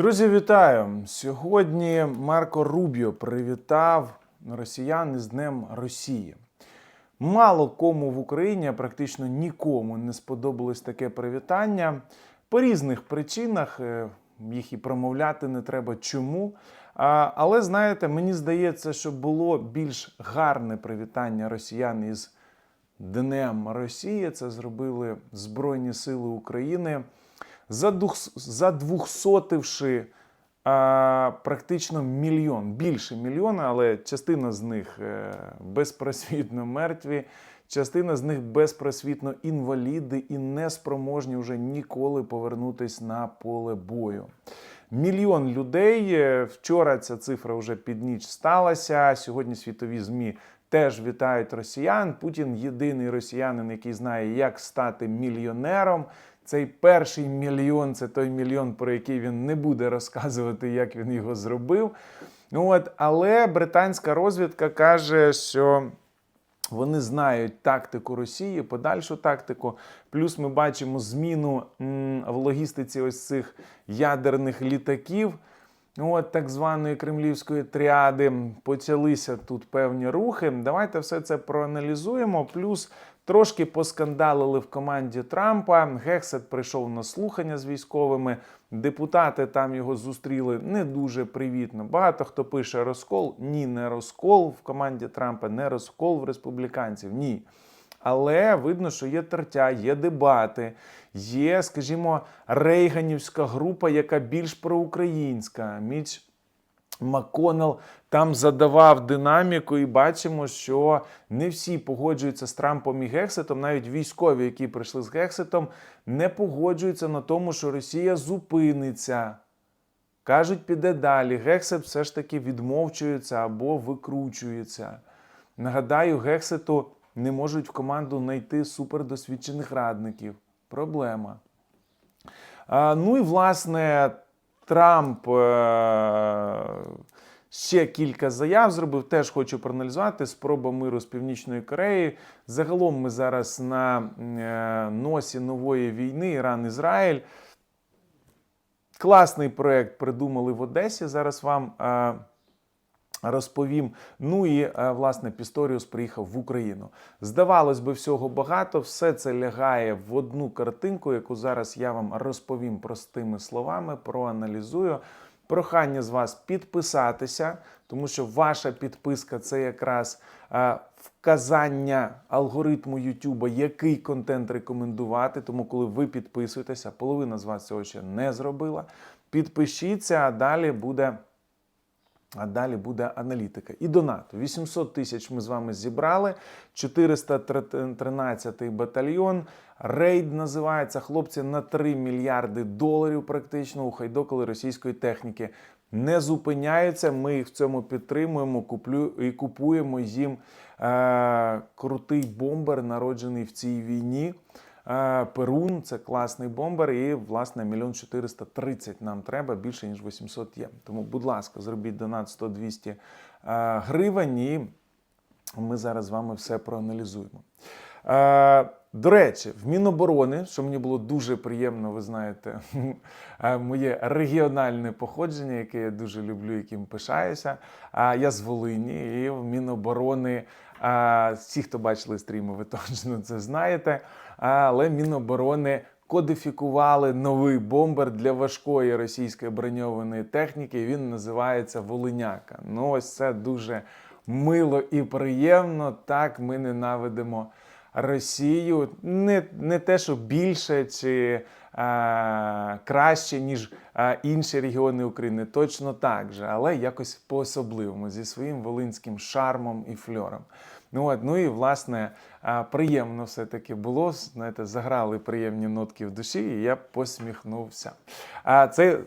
Друзі, вітаю! Сьогодні Марко Рубіо привітав росіян із Днем Росії. Мало кому в Україні, а практично нікому не сподобалось таке привітання. По різних причинах е, їх і промовляти не треба чому. Але знаєте, мені здається, що було більш гарне привітання росіян із Днем Росії. Це зробили Збройні Сили України, задвухсотивши а, практично мільйон, більше мільйона, але частина з них е, безпросвітно мертві, частина з них безпросвітно інваліди і неспроможні вже ніколи повернутись на поле бою. Мільйон людей. е, Вчора ця цифра вже під ніч сталася. Сьогодні світові ЗМІ теж вітають росіян. Путін єдиний росіянин, який знає, як стати мільйонером. Цей перший мільйон це той мільйон, про який він не буде розказувати, як він його зробив. Ну От, але британська розвідка каже, що вони знають тактику Росії, подальшу тактику. Плюс ми бачимо зміну в логістиці ось цих ядерних літаків. От так званої кремлівської тріади почалися тут певні рухи. Давайте все це проаналізуємо. Плюс трошки поскандалили в команді Трампа. Гексет прийшов на слухання з військовими. Депутати там його зустріли не дуже привітно. Багато хто пише розкол. Ні, не розкол в команді Трампа, не розкол в республіканців. Ні. Але видно, що є тертя, є дебати, є, скажімо, рейганівська група, яка більш проукраїнська. Міч МакКоннелл там задавав динаміку, і бачимо, що не всі погоджуються з Трампом і Гексетом. Навіть військові, які прийшли з Гексетом, не погоджуються на тому, що Росія зупиниться. Кажуть, піде далі. Гексет все ж таки відмовчується або викручується. Нагадаю, Гексету не можуть в команду знайти супердосвідчених радників. Проблема. Ну і власне, Трамп е- ще кілька заяв зробив. Теж хочу проаналізувати. Спроба миру з Північною Кореєю. Загалом ми зараз на е- носі нової війни Іран-Ізраїль. Класний проект придумали в Одесі. Зараз вам е, розповім. Ну і е, власне Пісторіус приїхав в Україну. Здавалось би, всього багато. Все це лягає в одну картинку, яку зараз я вам розповім простими словами, проаналізую. Прохання з вас підписатися, тому що ваша підписка це якраз е, вказання алгоритму YouTube, який контент рекомендувати. Тому, коли ви підписуєтеся, половина з вас цього ще не зробила. Підпишіться, а далі буде. А далі буде аналітика. І донат. 800 тисяч ми з вами зібрали. 413 батальйон. Рейд називається. Хлопці на 3 мільярди доларів практично ухайдокали російської техніки. Не зупиняються. Ми їх в цьому підтримуємо. Куплю і купуємо їм е, крутий бомбер, народжений в цій війні. Е, Перун це класний бомбер, і власне мільйон 430 нам треба більше ніж 800 є. Тому, будь ласка, зробіть донат 100-200 е, гривень, і ми зараз з вами все проаналізуємо. Е, До речі, в Міноборони, що мені було дуже приємно, ви знаєте, моє регіональне походження, яке я дуже люблю, яким пишаюся. Я з Волині, і в Міноборони. Всі, хто бачили стріми, ви точно це знаєте. Але Міноборони кодифікували новий бомбер для важкої російської броньованої техніки. Він називається Волиняка. Ну, ось це дуже мило і приємно. Так ми ненавидимо Росію. Не, не те, що більше чи а, краще, ніж а, інші регіони України. Точно так же, але якось по-особливому зі своїм волинським шармом і фльором. Ну, от, ну і власне приємно все-таки було. Знаєте, заграли приємні нотки в душі, і я посміхнувся. А це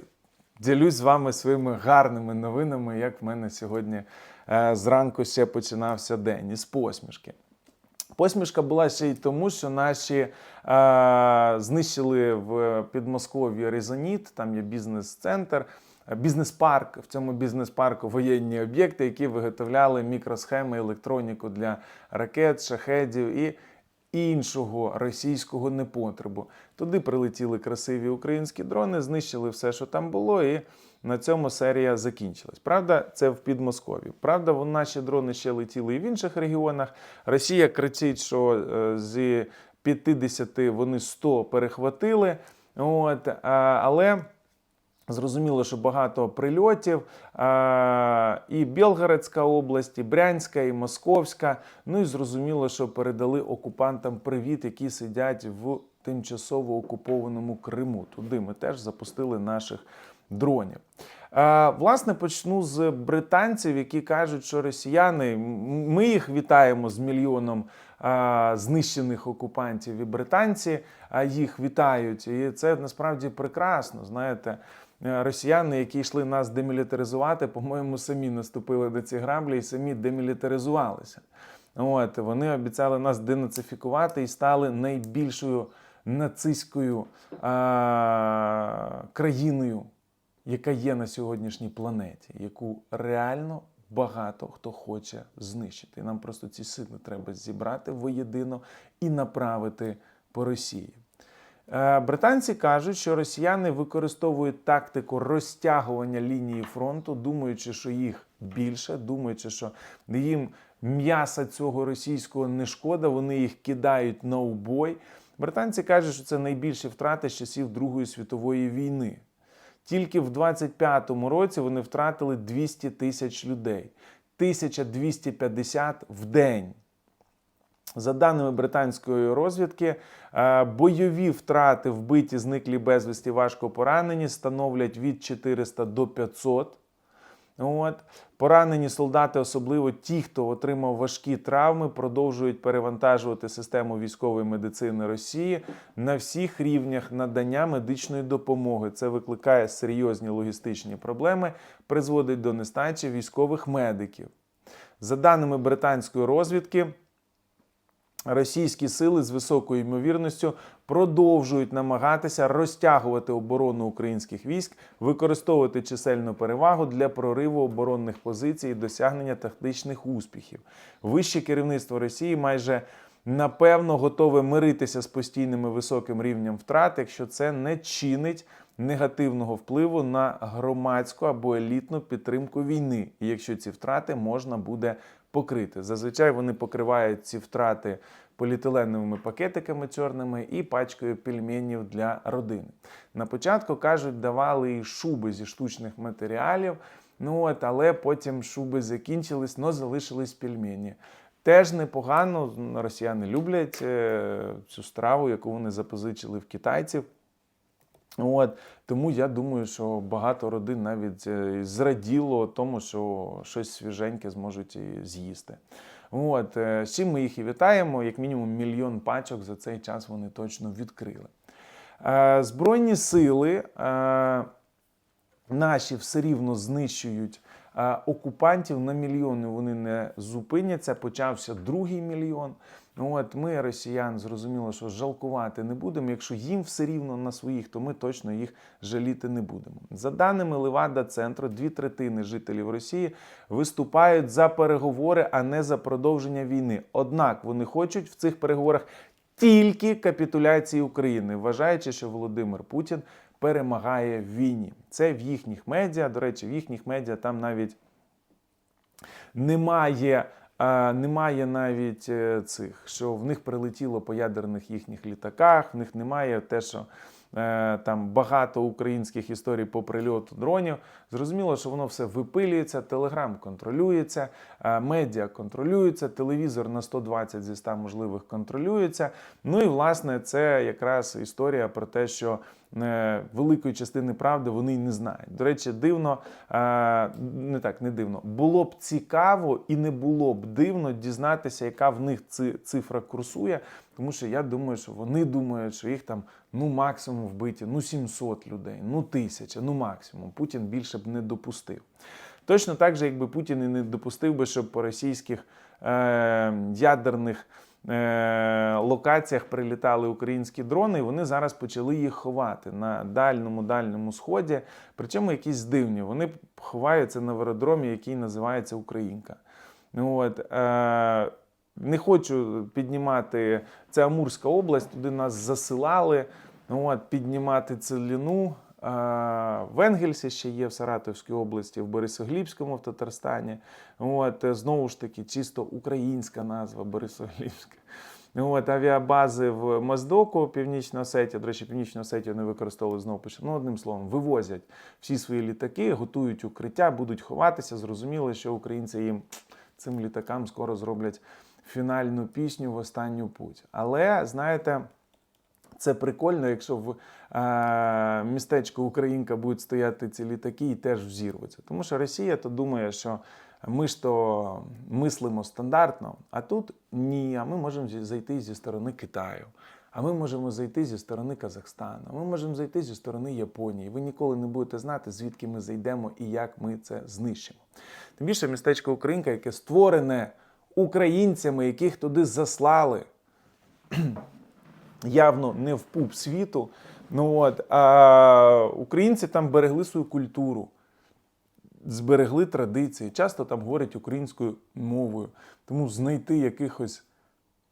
ділюсь з вами своїми гарними новинами, як в мене сьогодні е, зранку ще починався день із посмішки. Посмішка була ще й тому, що наші е, знищили в Підмосков'ї Резоніт, там є бізнес-центр, бізнес-парк. В цьому бізнес-парку воєнні об'єкти, які виготовляли мікросхеми, електроніку для ракет, шахедів. І іншого російського непотребу. Туди прилетіли красиві українські дрони, знищили все, що там було, і на цьому серія закінчилась. Правда, це в Підмосков'ї. Правда, наші дрони ще летіли і в інших регіонах. Росія кричить, що е, з 50 вони 100 перехватили. От, але Зрозуміло, що багато прильотів. А, і Білгородська область, і Брянська, і Московська. Ну і зрозуміло, що передали окупантам привіт, які сидять в тимчасово окупованому Криму. Туди ми теж запустили наших дронів. А, власне, почну з британців, які кажуть, що росіяни, ми їх вітаємо з мільйоном знищених окупантів, і британці їх вітають. І це насправді прекрасно. Знаєте, Е, росіяни, які йшли нас демілітаризувати, по-моєму, самі наступили до ці граблі і самі демілітаризувалися. От вони обіцяли нас денацифікувати і стали найбільшою нацистською а, країною, яка є на сьогоднішній планеті, яку реально багато хто хоче знищити. І нам просто ці сили треба зібрати воєдино і направити по Росії. Е, Британці кажуть, що росіяни використовують тактику розтягування лінії фронту, думаючи, що їх більше, думаючи, що їм м'яса цього російського не шкода, вони їх кидають на убой. Британці кажуть, що це найбільші втрати з часів Другої світової війни. Тільки в 25-му році вони втратили 200 тисяч людей, 1250 в день. За даними британської розвідки, е, бойові втрати вбиті, зниклі безвісті, важко поранені становлять від 400 до 500. От. Поранені солдати, особливо ті, хто отримав важкі травми, продовжують перевантажувати систему військової медицини Росії на всіх рівнях надання медичної допомоги. Це викликає серйозні логістичні проблеми, призводить до нестачі військових медиків. За даними британської розвідки, російські сили з високою ймовірністю продовжують намагатися розтягувати оборону українських військ, використовувати чисельну перевагу для прориву оборонних позицій і досягнення тактичних успіхів. Вище керівництво Росії майже напевно готове миритися з постійними високим рівнем втрат, якщо це не чинить негативного впливу на громадську або елітну підтримку війни, і якщо ці втрати можна буде покрити. Зазвичай вони покривають ці втрати поліетиленовими пакетиками чорними і пачкою пельменів для родини. На початку кажуть, давали і шуби зі штучних матеріалів. Ну от, але потім шуби закінчились, але залишились пельмені. Теж непогано. Росіяни люблять е, цю страву, яку вони запозичили в китайців. От тому я думаю, що багато родин навіть е, зраділо тому, що щось свіженьке зможуть з'їсти. От е, з ми їх і вітаємо. Як мінімум, мільйон пачок за цей час вони точно відкрили. Е, Збройні сили наші все рівно знищують окупантів на мільйони. Вони не зупиняться. Почався другий мільйон. Ну от ми, росіян, зрозуміло, що жалкувати не будемо. Якщо їм все рівно на своїх, то ми точно їх жаліти не будемо. За даними Левада центру, дві третини жителів Росії виступають за переговори, а не за продовження війни. Однак вони хочуть в цих переговорах тільки капітуляції України, вважаючи, що Володимир Путін перемагає в війні. Це в їхніх медіа. До речі, в їхніх медіа там навіть немає. Немає навіть е, цих, що в них прилетіло по ядерних їхніх літаках, в них немає те, що там багато українських історій по прильоту дронів. Зрозуміло, що воно все випилюється, телеграм контролюється, е, медіа контролюються, телевізор на 120 зі 100 можливих контролюється. Ну і власне це якраз історія про те, що е, великої частини правди вони не знають. До речі, дивно, е, не так, не дивно. Було б цікаво і не було б дивно дізнатися, яка в них цифра курсує. Тому що я думаю, що вони думають, що їх там ну максимум вбиті, ну 700 людей, ну 1000, ну максимум. Путін більше б не допустив. Точно так же, якби Путін і не допустив би, щоб по російських е, ядерних е, локаціях прилітали українські дрони, і вони зараз почали їх ховати на дальньому дальньому сході. Причому якісь дивні. Вони ховаються на аеродромі, який називається Українка. От, е, Не хочу піднімати це Амурська область, туди нас засилали. От, піднімати целину. А, В Енгельсі ще є в Саратовській області, в Борисоглібському в Татарстані. От, е, знову ж таки, чисто українська назва Борисоглібська. От, авіабази в Моздоку, Північна Осетія, до речі, Північну Осетію не використовують знову. Ну, одним словом, вивозять всі свої літаки, готують укриття, будуть ховатися. Зрозуміло, що українці їм цим літакам скоро зроблять фінальну пісню в останню путь. Але знаєте. Це прикольно, якщо в е, містечку Українка будуть стояти ці літаки і теж взірвуться. Тому що Росія то думає, що ми ж то мислимо стандартно, а тут ні. А ми можемо зайти зі сторони Китаю. А ми можемо зайти зі сторони Казахстану, ми можемо зайти зі сторони Японії. Ви ніколи не будете знати, звідки ми зайдемо і як ми це знищимо. Тим більше містечко Українка, яке створене українцями, яких туди заслали явно не в пуп світу. Ну, от, а українці там берегли свою культуру, зберегли традиції, часто там говорять українською мовою. Тому знайти якихось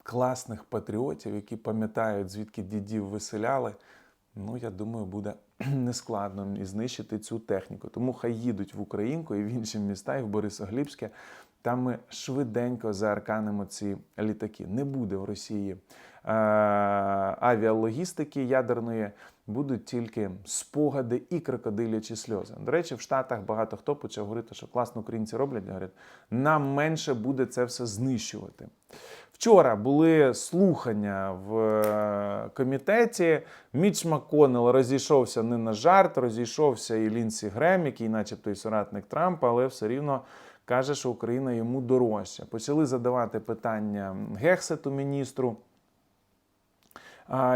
класних патріотів, які пам'ятають, звідки дідів виселяли, ну, я думаю, буде нескладно і знищити цю техніку. Тому хай їдуть в Українку і в інші міста, і в Борисоглібське. Там ми швиденько заарканимо ці літаки. Не буде в Росії е, авіалогістики ядерної, будуть тільки спогади і крокодилячі сльози. До речі, в Штатах багато хто почав говорити, що класно українці роблять. Говорять, нам менше буде це все знищувати. Вчора були слухання в е, комітеті. Міч Маконел розійшовся не на жарт, розійшовся і Лінсі Грем, який, начебто, і соратник Трампа, але все рівно каже, що Україна йому дорожча. Почали задавати питання Гексету міністру.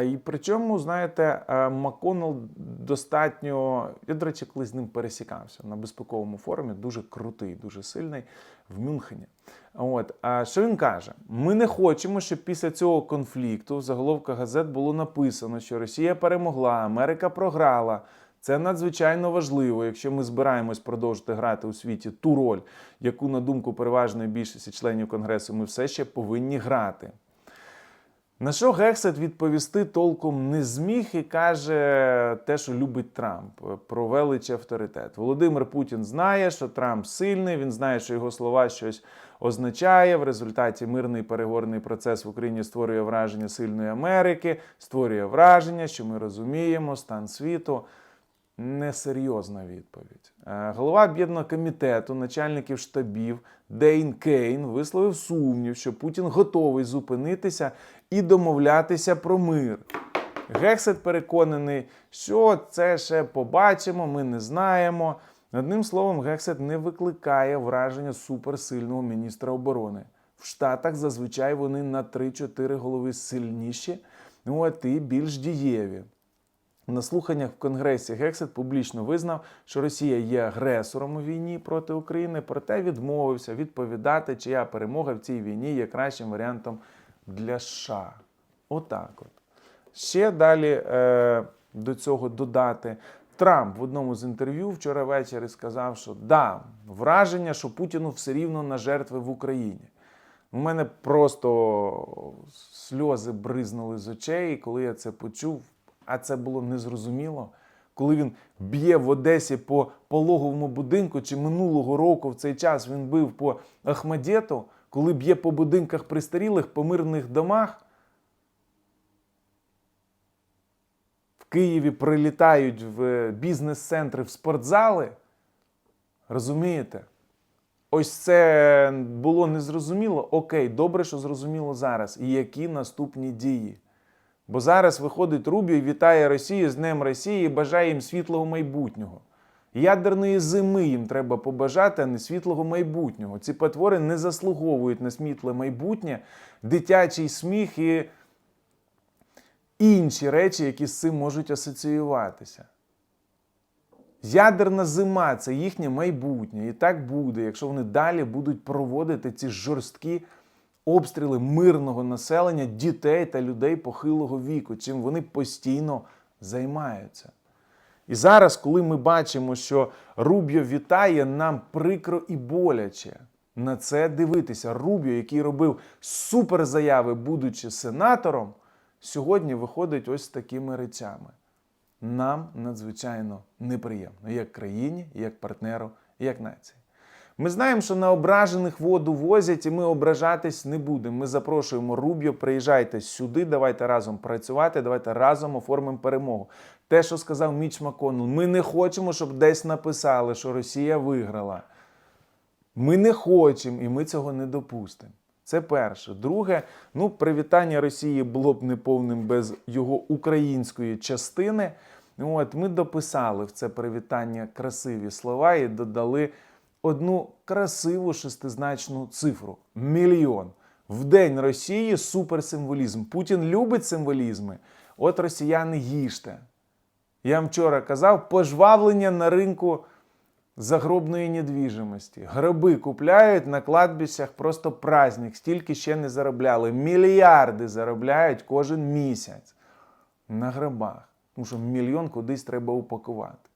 І причому, знаєте, Маконел достатньо. Я, до речі, колись з ним пересікався на безпековому форумі, дуже крутий, дуже сильний в Мюнхені. От, а що він каже? Ми не хочемо, щоб після цього конфлікту в заголовках газет було написано, що Росія перемогла, Америка програла. Це надзвичайно важливо, якщо ми збираємось продовжити грати у світі ту роль, яку, на думку переважної більшості членів Конгресу, ми все ще повинні грати. На що Гексет відповісти толком не зміг і каже те, що любить Трамп про велич авторитет. Володимир Путін знає, що Трамп сильний. Він знає, що його слова щось означає. В результаті мирний переговорний процес в Україні створює враження сильної Америки, створює враження, що ми розуміємо стан світу. Несерйозна відповідь. Е, Голова об'єднаного комітету начальників штабів Дейн Кейн висловив сумнів, що Путін готовий зупинитися і домовлятися про мир. Гексет переконаний, що це ще побачимо, ми не знаємо. Одним словом, Гексет не викликає враження суперсильного міністра оборони. В Штатах зазвичай вони на 3-4 голови сильніші, ну от і більш дієві. На слуханнях в Конгресі Гексет публічно визнав, що Росія є агресором у війні проти України, проте відмовився відповідати, чия перемога в цій війні є кращим варіантом для США. Отак от. Ще далі е, до цього додати. Трамп в одному з інтерв'ю вчора ввечері сказав, що да, враження, що Путіну все рівно на жертви в Україні. У мене просто сльози бризнули з очей, коли я це почув, а це було незрозуміло. Коли він б'є в Одесі по пологовому будинку, чи минулого року в цей час він бив по Ахмадєту, коли б'є по будинках пристарілих, по мирних домах, в Києві прилітають в бізнес-центри, в спортзали. Розумієте? Ось це було незрозуміло. Окей, добре, що зрозуміло зараз. І які наступні дії? Бо зараз виходить Рубіо і вітає Росію з Днем Росії і бажає їм світлого майбутнього. Ядерної зими їм треба побажати, а не світлого майбутнього. Ці потвори не заслуговують на світле майбутнє, дитячий сміх і інші речі, які з цим можуть асоціюватися. Ядерна зима це їхнє майбутнє. І так буде, якщо вони далі будуть проводити ці жорсткі обстріли мирного населення, дітей та людей похилого віку, чим вони постійно займаються. І зараз, коли ми бачимо, що Рубіо вітає, нам прикро і боляче. на це дивитися. Рубіо, який робив суперзаяви, будучи сенатором, сьогодні виходить ось такими речами. Нам надзвичайно неприємно, як країні, як партнеру, як нації. Ми знаємо, що на ображених воду возять, і ми ображатись не будемо. Ми запрошуємо Рубіо, приїжджайте сюди, давайте разом працювати, давайте разом оформимо перемогу. Те, що сказав Міч Маконел, ми не хочемо, щоб десь написали, що Росія виграла. Ми не хочемо і ми цього не допустимо. Це перше. Друге, ну, привітання Росії було б неповним без його української частини. От ми дописали в це привітання красиві слова і додали одну красиву шестизначну цифру мільйон. В День Росії суперсимволізм. Путін любить символізми. От росіяни їжте. Я вам вчора казав, пожвавлення на ринку загробної недвіжимості. Гроби купляють на кладбищах просто праздник. Стільки ще не заробляли. Мільярди заробляють кожен місяць на гробах. Тому що мільйон кудись треба упакувати.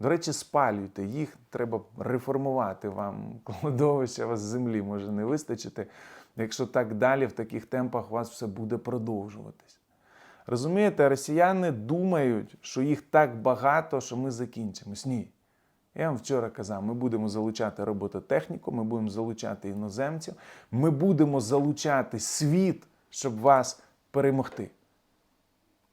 До речі, спалюйте їх, треба реформувати вам кладовище, вас землі може не вистачити. Якщо так далі, в таких темпах у вас все буде продовжуватись. Розумієте, росіяни думають, що їх так багато, що ми закінчимось. Ні. Я вам вчора казав, ми будемо залучати робототехніку, ми будемо залучати іноземців, ми будемо залучати світ, щоб вас перемогти.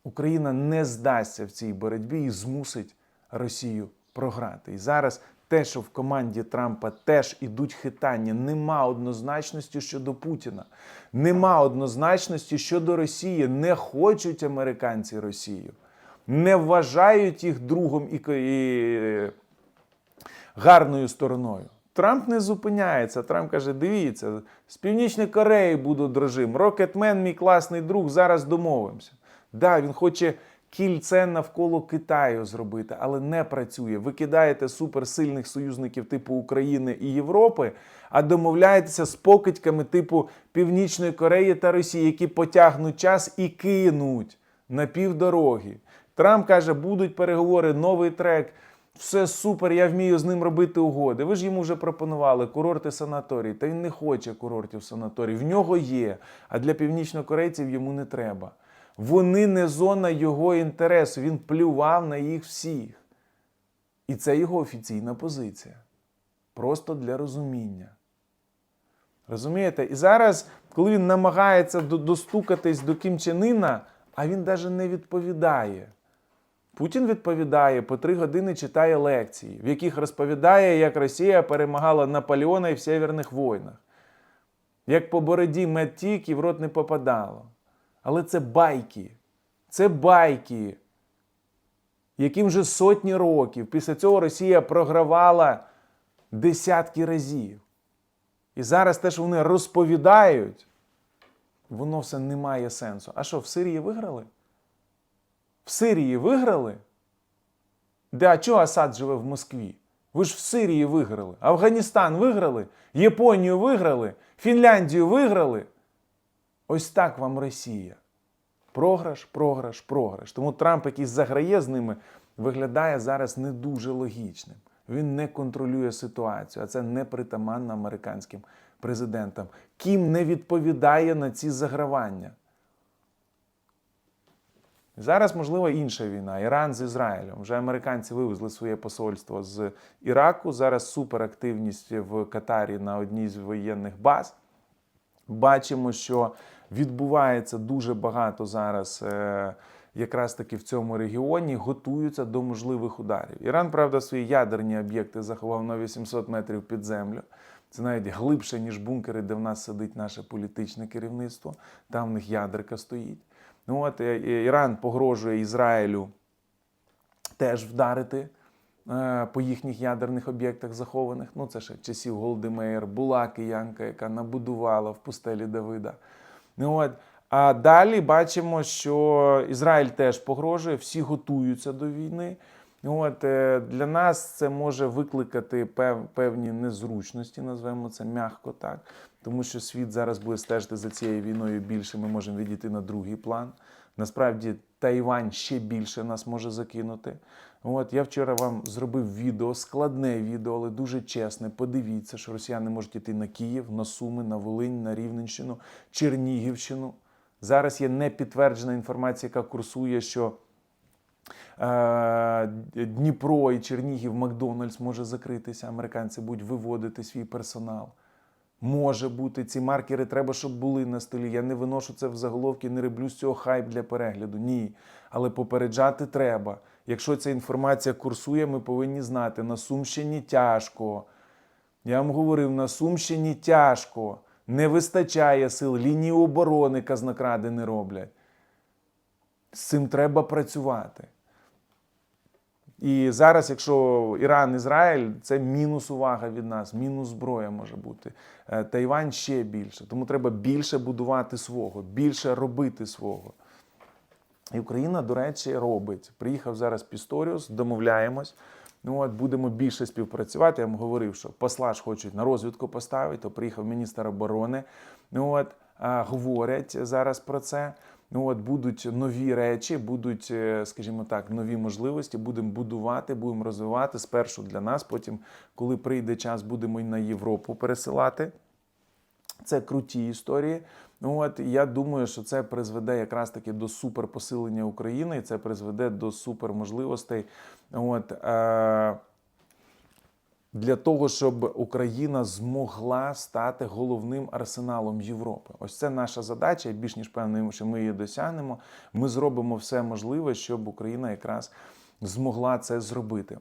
Україна не здасться в цій боротьбі і змусить Росію програти. І зараз те, що в команді Трампа теж ідуть хитання, нема однозначності щодо Путіна, нема однозначності щодо Росії. Не хочуть американці Росію, не вважають їх другом і, і гарною стороною. Трамп не зупиняється. Трамп каже: дивіться, з Північної Кореї буду дружим. Рокетмен, мій класний друг, зараз домовимося. Да, він хоче кільце навколо Китаю зробити, але не працює. Ви кидаєте суперсильних союзників типу України і Європи, а домовляєтеся з покидьками типу Північної Кореї та Росії, які потягнуть час і кинуть на півдороги. Трамп каже, будуть переговори, новий трек. Все супер, я вмію з ним робити угоди. Ви ж йому вже пропонували курорти санаторій. Та він не хоче курортів санаторій. В нього є, а для північнокорейців йому не треба. Вони не зона його інтересу. Він плював на їх всіх. І це його офіційна позиція. Просто для розуміння. Розумієте? І зараз, коли він намагається достукатись до Кім Чен Іна, а він навіть не відповідає. Путін відповідає по три години читає лекції, в яких розповідає, як Росія перемагала Наполеона і в Северних війнах. Як по бороді мед тік і в рот не попадало. Але це байки. Це байки, яким вже сотні років. Після цього Росія програвала десятки разів. І зараз те, що вони розповідають, воно все не має сенсу. А що, в Сирії виграли? В Сирії виграли? Де, чого Асад живе в Москві? Ви ж в Сирії виграли. Афганістан виграли, Японію виграли, Фінляндію виграли. Ось так вам Росія. Програш, програш, програш. Тому Трамп, який заграє з ними, виглядає зараз не дуже логічним. Він не контролює ситуацію, а це непритаманно американським президентам. Кім не відповідає на ці загравання. Зараз, можливо, інша війна. Іран з Ізраїлем. Вже американці вивезли своє посольство з Іраку. Зараз суперактивність в Катарі на одній з воєнних баз. Бачимо, що відбувається дуже багато зараз. е, Якраз таки в цьому регіоні готуються до можливих ударів. Іран, правда, свої ядерні об'єкти заховав на 800 метрів під землю. Це навіть глибше, ніж бункери, де в нас сидить наше політичне керівництво. Там в них ядерка стоїть. Ну от е, е, Іран погрожує Ізраїлю теж вдарити по їхніх ядерних об'єктах захованих. Ну, це ще часів Голдемейр, була киянка, яка набудувала в пустелі Давида. Ну, от. А далі бачимо, що Ізраїль теж погрожує, всі готуються до війни. Ну, От, е, для нас це може викликати пев, певні незручності, назвемо це м'яко так. Тому що світ зараз буде стежити за цією війною більше, ми можемо відійти на другий план. Насправді Тайвань ще більше нас може закинути. От я вчора вам зробив відео, складне відео, але дуже чесне. Подивіться, що росіяни можуть йти на Київ, на Суми, на Волинь, на Рівненщину, Чернігівщину. Зараз є непідтверджена інформація, яка курсує, що е, Дніпро і Чернігів Макдональдс може закритися. Американці будуть виводити свій персонал. Може бути, ці маркери треба, щоб були на столі. Я не виношу це в заголовки, не роблю з цього хайп для перегляду. Ні. Але попереджати треба. Якщо ця інформація курсує, ми повинні знати, на Сумщині тяжко. Я вам говорив, на Сумщині тяжко. Не вистачає сил, лінії оборони казнокради не роблять. З цим треба працювати. І зараз, якщо Іран, Ізраїль, це мінус увага від нас, мінус зброя може бути. Е, Тайвань ще більше. Тому треба більше будувати свого, більше робити свого. І Україна, до речі, робить. Приїхав зараз Пісторіус, домовляємось. Ну от будемо більше співпрацювати. Я вам говорив, що посла ж хочуть на розвідку поставити. То приїхав міністр оборони. Ну от говорять зараз про це. Ну от будуть нові речі, будуть, е, скажімо так, нові можливості. Будемо будувати, будемо розвивати спершу для нас. Потім, коли прийде час, будемо і на Європу пересилати. Це круті історії. Ну от я думаю, що це призведе якраз таки до суперпосилення України, і це призведе до суперможливостей. От, е- для того, щоб Україна змогла стати головним арсеналом Європи. Ось це наша задача. Більш ніж певний, що ми її досягнемо. Ми зробимо все можливе, щоб Україна якраз змогла це зробити.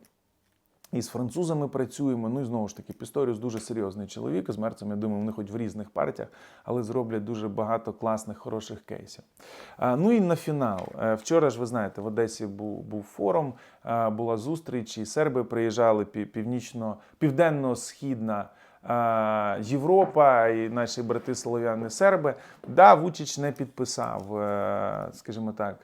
І з французами працюємо. Ну і знову ж таки, Пісторіус дуже серйозний чоловік. З мерцем, я думаю, вони хоч в різних партіях, але зроблять дуже багато класних, хороших кейсів. Ну і на фінал. Е, Вчора ж ви знаєте, в Одесі був, був форум, була зустріч, і серби приїжджали пів- північно, південно-східна. Європа і наші брати слов'яни серби. Да, Вучич не підписав, е, скажімо так,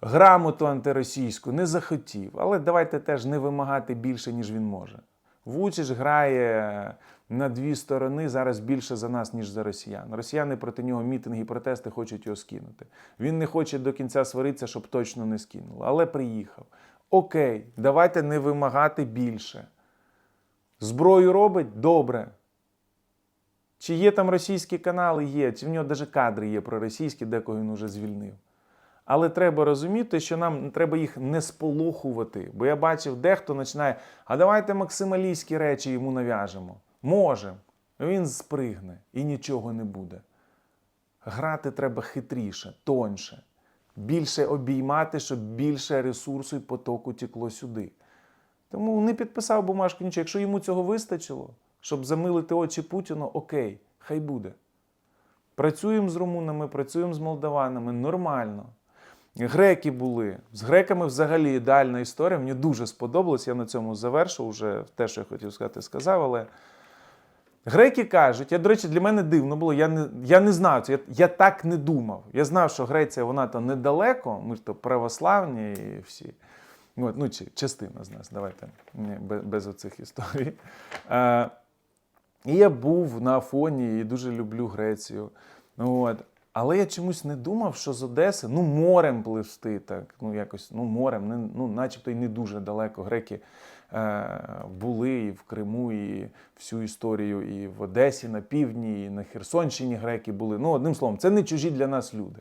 грамоту антиросійську не захотів, але давайте теж не вимагати більше, ніж він може. Вучич грає на дві сторони зараз більше за нас, ніж за росіян. Росіяни проти нього мітинги і протести хочуть його скинути. Він не хоче до кінця сваритися, щоб точно не скинули. Але приїхав. Окей, давайте не вимагати більше. Зброю робить добре. Чи є там російські канали? Є, чи в нього навіть кадри є проросійські, декого він уже звільнив. Але треба розуміти, що нам треба їх не сполохувати. Бо я бачив, дехто починає, а давайте максималістські речі йому нав'яжемо. Можемо. Він спригне і нічого не буде. Грати треба хитріше, тоньше, більше обіймати, щоб більше ресурсу і потоку тікло сюди. Тому не підписав бумажку нічого. Якщо йому цього вистачило, щоб замилити очі Путіну, окей, хай буде. Працюємо з румунами, працюємо з молдаванами нормально. Греки були. З греками взагалі ідеальна історія. Мені дуже сподобалось. Я на цьому завершу вже те, що я хотів сказати, сказав. Але греки кажуть, я, до речі, для мене дивно було. Я не, я не знав це. Я, я так не думав. Я знав, що Греція вона то недалеко, ми ж то православні і всі. От, ну, чи, частина з нас, давайте ні, без, без оцих історій. Е, і я був на Афоні і дуже люблю Грецію. Ну, От. Але я чомусь не думав, що з Одеси ну, морем пливсти, так, ну якось ну, морем, не, ну, начебто й не дуже далеко. Греки е, були і в Криму, і всю історію, і в Одесі, на півдні, і на Херсонщині греки були. Ну, одним словом, це не чужі для нас люди.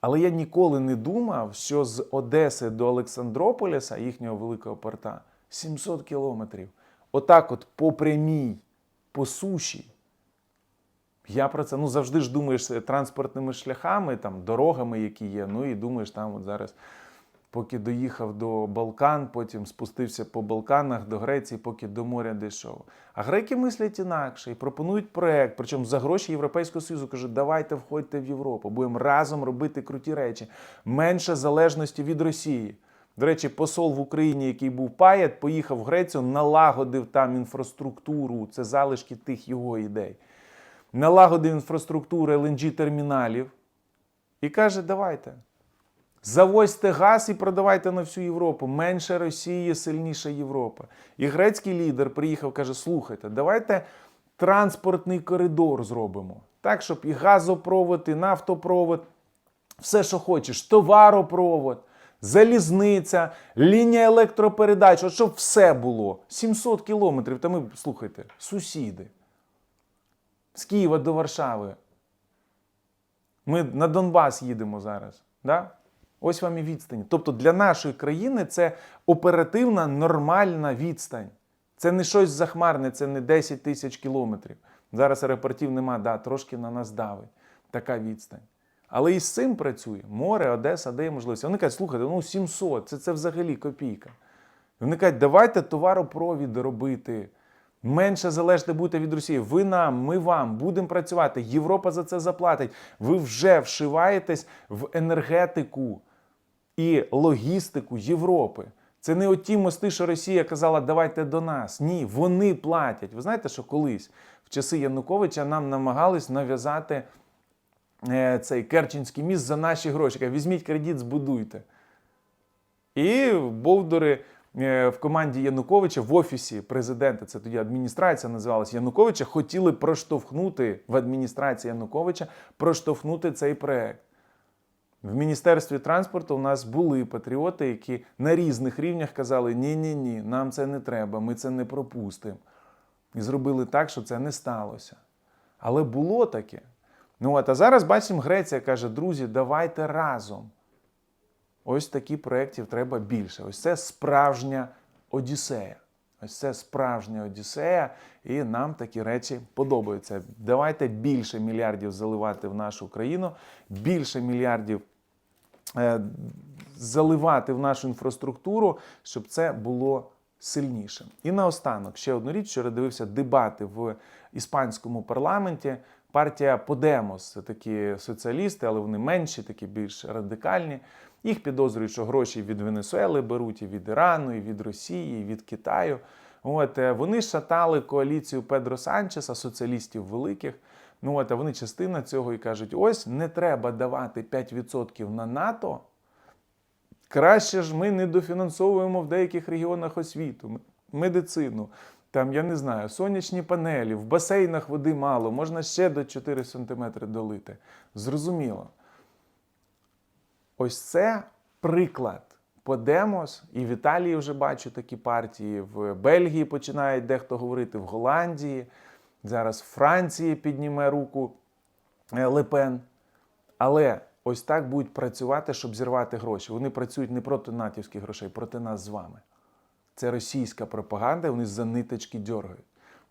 Але я ніколи не думав, що з Одеси до Олександрополіса, їхнього великого порта, 700 кілометрів. Отак, от по прямій, по суші. Я про це ну завжди ж думаєш е, транспортними шляхами, там дорогами, які є. Ну і думаєш, там от зараз, поки доїхав до Балкан, потім спустився по Балканах до Греції, поки до моря дійшов. А греки мислять інакше і пропонують проект, причому за гроші Європейського Союзу кажуть, давайте входьте в Європу, будемо разом робити круті речі, менше залежності від Росії. До речі, посол в Україні, який був паєт, поїхав в Грецію, налагодив там інфраструктуру. Це залишки тих його ідей налагодив інфраструктуру LNG-терміналів і каже: давайте. Завозьте газ і продавайте на всю Європу. Менше Росії, сильніша Європа. І грецький лідер приїхав, каже: слухайте, давайте транспортний коридор зробимо. Так, щоб і газопровод, і нафтопровод все, що хочеш, товаропровод, залізниця, лінія електропередач, от щоб все було. 700 кілометрів. Та ми, слухайте, сусіди. З Києва до Варшави. Ми на Донбас їдемо зараз. Да? Ось вам і відстань. Тобто для нашої країни це оперативна нормальна відстань. Це не щось захмарне, це не 10 тисяч кілометрів. Зараз аеропортів нема, да, трошки на нас давить така відстань. Але і з цим працює. Море, Одеса дає можливість. Вони кажуть, слухайте, ну 700, це, це взагалі копійка. Вони кажуть, давайте товаропровід робити. Менше залежати будете від Росії. Ви нам, ми вам будемо працювати. Європа за це заплатить. Ви вже вшиваєтесь в енергетику і логістику Європи. Це не оті мости, що Росія казала, давайте до нас. Ні, вони платять. Ви знаєте, що колись в часи Януковича нам намагались нав'язати е, цей Керченський міст за наші гроші. Візьміть кредит, збудуйте. І Бовдори в команді Януковича в офісі президента, це тоді адміністрація називалася Януковича, хотіли проштовхнути в адміністрації Януковича проштовхнути цей проект. В Міністерстві транспорту у нас були патріоти, які на різних рівнях казали: ні-ні ні, нам це не треба, ми це не пропустимо. І зробили так, що це не сталося. Але було таке. Ну от, а зараз бачимо, Греція каже: друзі, давайте разом. Ось таких проєктів треба більше. Ось це справжня Одіссея. Ось це справжня Одіссея, і нам такі речі подобаються. Давайте більше мільярдів заливати в нашу країну, більше мільярдів е, заливати в нашу інфраструктуру, щоб це було сильніше. І наостанок ще одну річ, вчора дивився дебати в іспанському парламенті. Партія Подемос це такі соціалісти, але вони менші, такі більш радикальні. Їх підозрюють, що гроші від Венесуели беруть, і від Ірану, і від Росії, і від Китаю. От е, вони шатали коаліцію Педро Санчеса, соціалістів великих. Ну от а вони частина цього і кажуть: ось не треба давати 5% на НАТО. Краще ж ми не дофінансовуємо в деяких регіонах освіту, медицину. Там, я не знаю, сонячні панелі, в басейнах води мало, можна ще до 4 см долити. Зрозуміло. Ось це приклад. Подемос, і в Італії вже бачу такі партії, в Бельгії починають дехто говорити, в Голландії. Зараз в Франції підніме руку Лепен. Але ось так будуть працювати, щоб зірвати гроші. Вони працюють не проти натівських грошей, проти нас з вами. Це російська пропаганда, вони за ниточки дергають.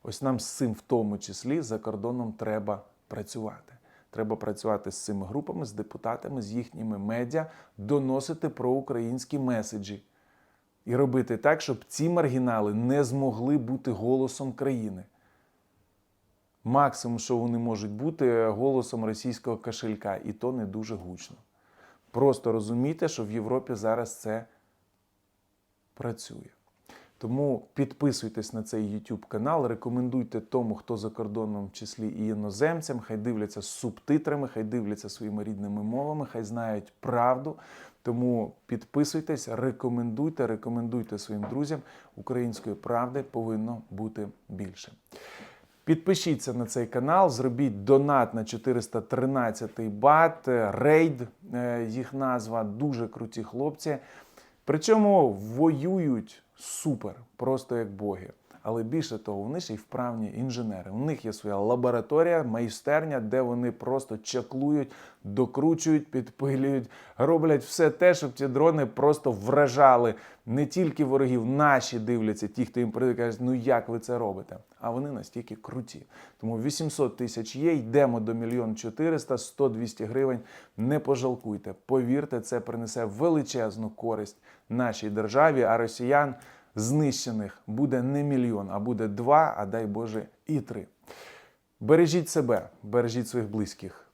Ось нам з цим в тому числі за кордоном треба працювати. Треба працювати з цими групами, з депутатами, з їхніми медіа, доносити про українські меседжі і робити так, щоб ці маргінали не змогли бути голосом країни. Максимум, що вони можуть бути голосом російського кошелька, і то не дуже гучно. Просто розумійте, що в Європі зараз це працює. Тому підписуйтесь на цей YouTube канал, рекомендуйте тому, хто за кордоном, в числі і іноземцям, хай дивляться з субтитрами, хай дивляться своїми рідними мовами, хай знають правду. Тому підписуйтесь, рекомендуйте, рекомендуйте своїм друзям. Української правди повинно бути більше. Підпишіться на цей канал, зробіть донат на 413 бат, рейд, е, їх назва, дуже круті хлопці. Причому воюють супер, просто як боги. Але більше того, вони ще й вправні інженери. У них є своя лабораторія, майстерня, де вони просто чаклують, докручують, підпилюють, роблять все те, щоб ці дрони просто вражали не тільки ворогів, наші дивляться, ті, хто їм прийде, кажуть, ну як ви це робите? А вони настільки круті. Тому 800 тисяч є, йдемо до мільйон 400, 100-200 гривень. Не пожалкуйте. Повірте, це принесе величезну користь нашій державі, а росіян знищених буде не мільйон, а буде два, а дай Боже, і три. Бережіть себе, бережіть своїх близьких.